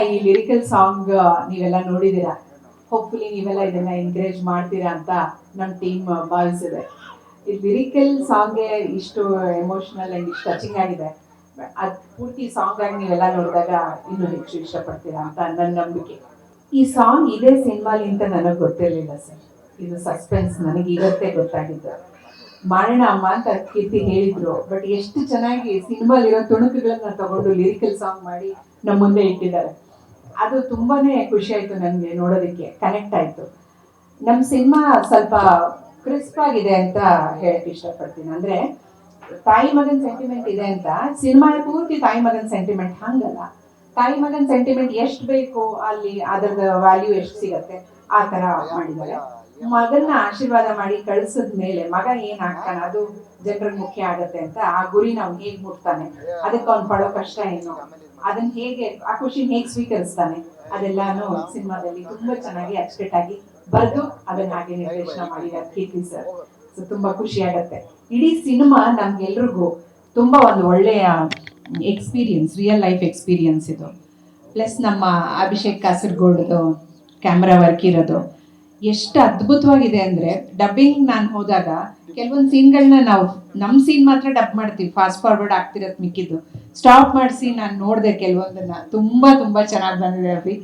ಈ lyrical song ನೀವೆಲ್ಲ ನೋಡಿದೀರಾ hopefully ನೀವೆಲ್ಲ ಇದನ್ನ ಎನ್ಕರೇಜ್ ಮಾಡ್ತೀರಾ ಅಂತ ನಮ್ಮ ಟೀಮ್ ಭಾವಿಸಿದೆ. ಈ ಲಿರಿಕಲ್ ಸಾಂಗ್ ಇಷ್ಟು ಎಮೋಷನಲ್ ಅಂಡ್ ಇಷ್ಟು ಟಚಿಂಗ್ ಆಗಿದೆ. ಅದು ಪೂರ್ತಿ ಸಾಂಗ್ ಆಗಿ ನೀವೆಲ್ಲ ನೋಡಿದಾಗ ಇನ್ನೂ ಹೆಚ್ಚು ಇಷ್ಟಪಡ್ತೀರಾ ಅಂತ ನನ್ನ ನಂಬಿಕೆ. ಈ ಸಾಂಗ್ ಇದೇ ಸಿನಿಮಾಲಿ ಅಂತ ನನಗೆ ಗೊತ್ತಿರಲಿಲ್ಲ ಸರ್. ಇದು ಸಸ್ಪೆನ್ಸ್ ನನಗೆ ಇವತ್ತೇ ಗೊತ್ತಾಗಿದ್ದು. ಮಾಡೋಣ ಅಮ್ಮ ಅಂತ ಕೀರ್ತಿ ಹೇಳಿದ್ರು ಬಟ್ ಎಷ್ಟು ಚೆನ್ನಾಗಿ ಸಿನಿಮಾಲಿರೋ ತುಣುಕುಗಳನ್ನ ತಗೊಂಡು ಲಿರಿಕಲ್ ಸಾಂಗ್ ಮಾಡಿ ನಮ್ಮ ಮುಂದೆ ಇಟ್ಟಿದ್ದಾರೆ. ಅದು ತುಂಬಾನೇ ಖುಷಿ ಆಯ್ತು ನನಗೆ ನೋಡೋದಕ್ಕೆ ಕನೆಕ್ಟ್ ಆಯ್ತು. ನಮ್ಮ ಸಿನಿಮಾ ಸ್ವಲ್ಪ ಕ್ರಿಸ್ಪ್ ಆಗಿದೆ ಅಂತ ಹೇಳಕ್ ಇಷ್ಟಪಡ್ತೀನಿ. ಅಂದ್ರೆ ತಾಯಿ ಮಗನ್ ಸೆಂಟಿಮೆಂಟ್ ಇದೆ ಅಂತ ಸಿನಿಮಾ ಪೂರ್ತಿ ತಾಯಿ ಮಗನ್ ಸೆಂಟಿಮೆಂಟ್ ಹಂಗಲ್ಲ. ತಾಯಿ ಮಗನ್ ಸೆಂಟಿಮೆಂಟ್ ಎಷ್ಟು ಬೇಕು ಅಲ್ಲಿ, ಅದರದ ವ್ಯಾಲ್ಯೂ ಎಷ್ಟು ಸಿಗತ್ತೆ, ಆ ಥರ ಮಾಡಿದ್ದಾರೆ. ಮಗನ್ನ ಆಶೀರ್ವಾದ ಮಾಡಿ ಕಳಿಸಿದ ಮೇಲೆ ಮಗ ಏನ್ ಆಗ್ತಾನೆ ಅದು ಜನರಿಗೆ ಮುಖ್ಯ ಆಗತ್ತೆ ಅಂತ ಆ ಗುರಿ ನಾವು ಹೇಗ್ ಮುಟ್ತಾನೆ? ಅದಕ್ಕೆ ಅವ್ನ್ ಪಡೋ ಕಷ್ಟ ಏನು? ಅದನ್ನ ಹೇಗೆ, ಆ ಖುಷಿ ಹೇಗ್ ಸ್ವೀಕರಿಸ್ತಾನೆ? ಅದೆಲ್ಲಾನು ಸಿನಿಮಾದಲ್ಲಿ ತುಂಬಾ ಚೆನ್ನಾಗಿ ಅಚ್ಚುಕಟ್ಟಾಗಿ ಬರೆದು ಅದನ್ನ ಹಾಗೆ ನಿರ್ದೇಶನ ಮಾಡಿದ್ದಾರೆ ಕೀರ್ತಿ ಸರ್ ಸೊ ತುಂಬಾ ಖುಷಿ ಆಗತ್ತೆ. ಇಡೀ ಸಿನಿಮಾ ನಮ್ಗೆಲ್ರಿಗೂ ತುಂಬಾ ಒಂದು ಒಳ್ಳೆಯ ಎಕ್ಸ್ಪೀರಿಯನ್ಸ್ ರಿಯಲ್ ಲೈಫ್ ಎಕ್ಸ್ಪೀರಿಯನ್ಸ್ ಇದು. ಪ್ಲಸ್ ನಮ್ಮ ಅಭಿಷೇಕ್ ಕಾಸರಗೋಡ್ದು ಕ್ಯಾಮ್ರಾ ವರ್ಕ್ ಇರೋದು. ಎಷ್ಟು ಅದ್ಭುತವಾಗಿದೆ ಅಂದ್ರೆ ಡಬ್ಬಿಂಗ್ ನಾನು ಹೋದಾಗ ಕೆಲವೊಂದು ಸೀನ್ಗಳನ್ನ ನಾವು ನಮ್ಮ ಸೀನ್ ಮಾತ್ರ ಡಬ್ ಮಾಡ್ತೀವಿ. ಫಾಸ್ಟ್ ಫಾರ್ವರ್ಡ್ ಆಗ್ತಿರೋದು ಮಿಕ್ಕಿದ್ದು. ಸ್ಟಾಪ್ ಮಾಡಿಸಿ ನಾನು ನೋಡಿದೆ ಕೆಲವೊಂದನ್ನ. ತುಂಬಾ ತುಂಬಾ ಚೆನ್ನಾಗಿ ಬಂದಿದೆ ಅಭಿ.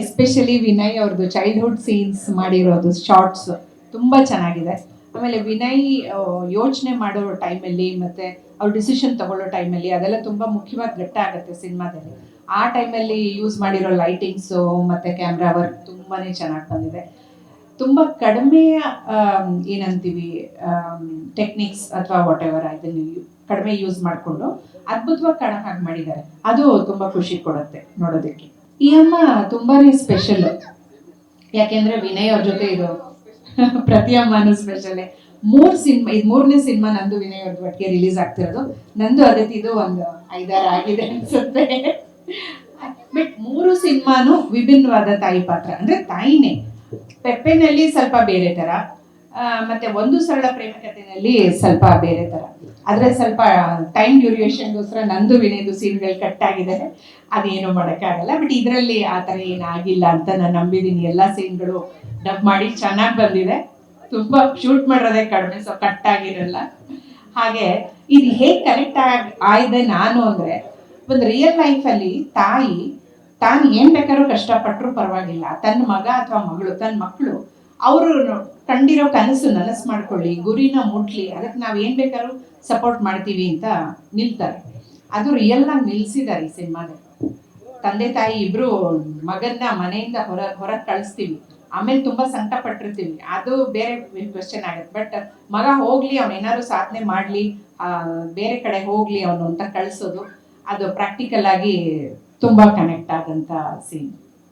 ಎಸ್ಪೆಷಲಿ ವಿನಯ್ ಅವ್ರದ್ದು ಚೈಲ್ಡ್ಹುಡ್ ಸೀನ್ಸ್ ಮಾಡಿರೋದು ಶಾರ್ಟ್ಸ್ ತುಂಬಾ ಚೆನ್ನಾಗಿದೆ. ಆಮೇಲೆ ವಿನಯ್ ಯೋಚನೆ ಮಾಡೋ ಟೈಮಲ್ಲಿ ಮತ್ತೆ ಅವ್ರ ಡಿಸಿಷನ್ ತಗೊಳ್ಳೋ ಟೈಮಲ್ಲಿ ಅದೆಲ್ಲ ತುಂಬಾ ಮುಖ್ಯವಾಗಿ ಘಟ್ಟ ಆಗುತ್ತೆ ಸಿನಿಮಾದಲ್ಲಿ. ಆ ಟೈಮಲ್ಲಿ ಯೂಸ್ ಮಾಡಿರೋ ಲೈಟಿಂಗ್ಸು ಮತ್ತೆ ಕ್ಯಾಮ್ರಾ ವರ್ಕ್ ತುಂಬಾನೇ ಚೆನ್ನಾಗಿ ಬಂದಿದೆ. ತುಂಬ ಕಡಿಮೆ ಏನಂತೀವಿ ಟೆಕ್ನಿಕ್ಸ್ ಅಥವಾ ವಾಟ್ ಎವರ್ ಇದನ್ನು ಕಡಿಮೆ ಯೂಸ್ ಮಾಡಿಕೊಂಡು ಅದ್ಭುತವಾಗಿ ಕಾಣೋ ಹಾಗೆ ಮಾಡಿದ್ದಾರೆ. ಅದು ತುಂಬಾ ಖುಷಿ ಕೊಡುತ್ತೆ ನೋಡೋದಕ್ಕೆ. ಈ ಅಮ್ಮ ತುಂಬಾನೇ ಸ್ಪೆಷಲ್ ಯಾಕೆಂದ್ರೆ ವಿನಯ್ ಅವ್ರ ಜೊತೆ ಇದು ಪ್ರತಿ ಅಮ್ಮನೂ ಸ್ಪೆಷಲ್ ಮೂರ್ ಸಿನಿಮಾ, ಇದು ಮೂರನೇ ಸಿನಿಮಾ ನಂದು ವಿನಯ್ ಅವ್ರದ್ದು ಒಟ್ಟಿಗೆ ರಿಲೀಸ್ ಆಗ್ತಿರೋದು. ನಂದು ಅದೇ ಇದು ಒಂದು ಐದಾರು ಆಗಿದೆ ಅನ್ಸುತ್ತೆ. ಬಟ್ ಮೂರು ಸಿನಿಮಾನು ವಿಭಿನ್ನವಾದ ತಾಯಿ ಪಾತ್ರ. ಅಂದ್ರೆ ತಾಯಿನೇ. ಪೆಪ್ಪೆನಲ್ಲಿ ಸ್ವಲ್ಪ ಬೇರೆ ತರ. ಮತ್ತೆ ಒಂದು ಸರಳ ಪ್ರೇಮ ಕಥೆನಲ್ಲಿ ಸ್ವಲ್ಪ ಬೇರೆ ತರ. ಆದ್ರೆ ಸ್ವಲ್ಪ ಟೈಮ್ ಡ್ಯೂರಿಯೇಷನ್ಗೋಸ್ಕರ ನಂದು ವಿನಯದು ಸೀನ್ಗಳು ಕಟ್ ಆಗಿದ್ದಾರೆ ಅದೇನು ಮಾಡೋಕ್ಕಾಗಲ್ಲ. ಬಟ್ ಇದರಲ್ಲಿ ಆ ಥರ ಏನಾಗಿಲ್ಲ ಅಂತ ನಾನು ನಂಬಿದೀನಿ. ಎಲ್ಲ ಸೀನ್ಗಳು ಡಬ್ ಮಾಡಿ ಚೆನ್ನಾಗಿ ಬಂದಿದೆ. ತುಂಬಾ ಶೂಟ್ ಮಾಡೋದೇ ಕಡಿಮೆ ಸೊ ಕಟ್ ಆಗಿರಲ್ಲ. ಹಾಗೆ ಇದು ಹೇಗೆ ಕನೆಕ್ಟ್ ಆಗಿ ಆಯ್ದೆ ನಾನು ಅಂದ್ರೆ ಒಂದು ರಿಯಲ್ ಲೈಫಲ್ಲಿ ತಾಯಿ, ತಾನು ಏನು ಬೇಕಾದ್ರೂ ಕಷ್ಟಪಟ್ಟರು ಪರವಾಗಿಲ್ಲ. ತನ್ನ ಮಗ ಅಥವಾ ಮಗಳು, ತನ್ನ ಮಕ್ಕಳು ಅವರು ಕಂಡಿರೋ ಕನಸು ನನಸು ಮಾಡ್ಕೊಳ್ಳಿ, ಗುರಿನ ಮುಟ್ಲಿ, ಅದಕ್ಕೆ ನಾವು ಏನು ಬೇಕಾದ್ರೂ ಸಪೋರ್ಟ್ ಮಾಡ್ತೀವಿ ಅಂತ ನಿಲ್ತಾರೆ. ಅದು ರಿಯಲ್ ಆಗಿ ನಿಲ್ಸಿದ್ದಾರೆ ಈ ಸಿನಿಮಾದಲ್ಲಿ. ತಂದೆ, ತಾಯಿ ಇಬ್ರು ಮಗನ್ನ ಮನೆಯಿಂದ ಹೊರ, ಹೊರಗೆ ಕಳಿಸ್ತೀವಿ. ಆಮೇಲೆ ತುಂಬಾ ಸಂಕಟ ಪಟ್ಟಿರ್ತೀವಿ ಅದು ಬೇರೆ ಕ್ವಶನ್ ಆಗುತ್ತೆ. ಬಟ್ ಮಗ ಹೋಗ್ಲಿ, ಅವ್ನ ಏನಾದ್ರು ಸಾಧನೆ ಮಾಡ್ಲಿ ಬೇರೆ ಕಡೆ ಹೋಗ್ಲಿ ಅವನು ಅಂತ ಕಳಿಸೋದು. ಅದು ಪ್ರಾಕ್ಟಿಕಲ್ ಆಗಿ ತುಂಬಾ ಕನೆಕ್ಟ್ ಆದಂತ ಸೀನ್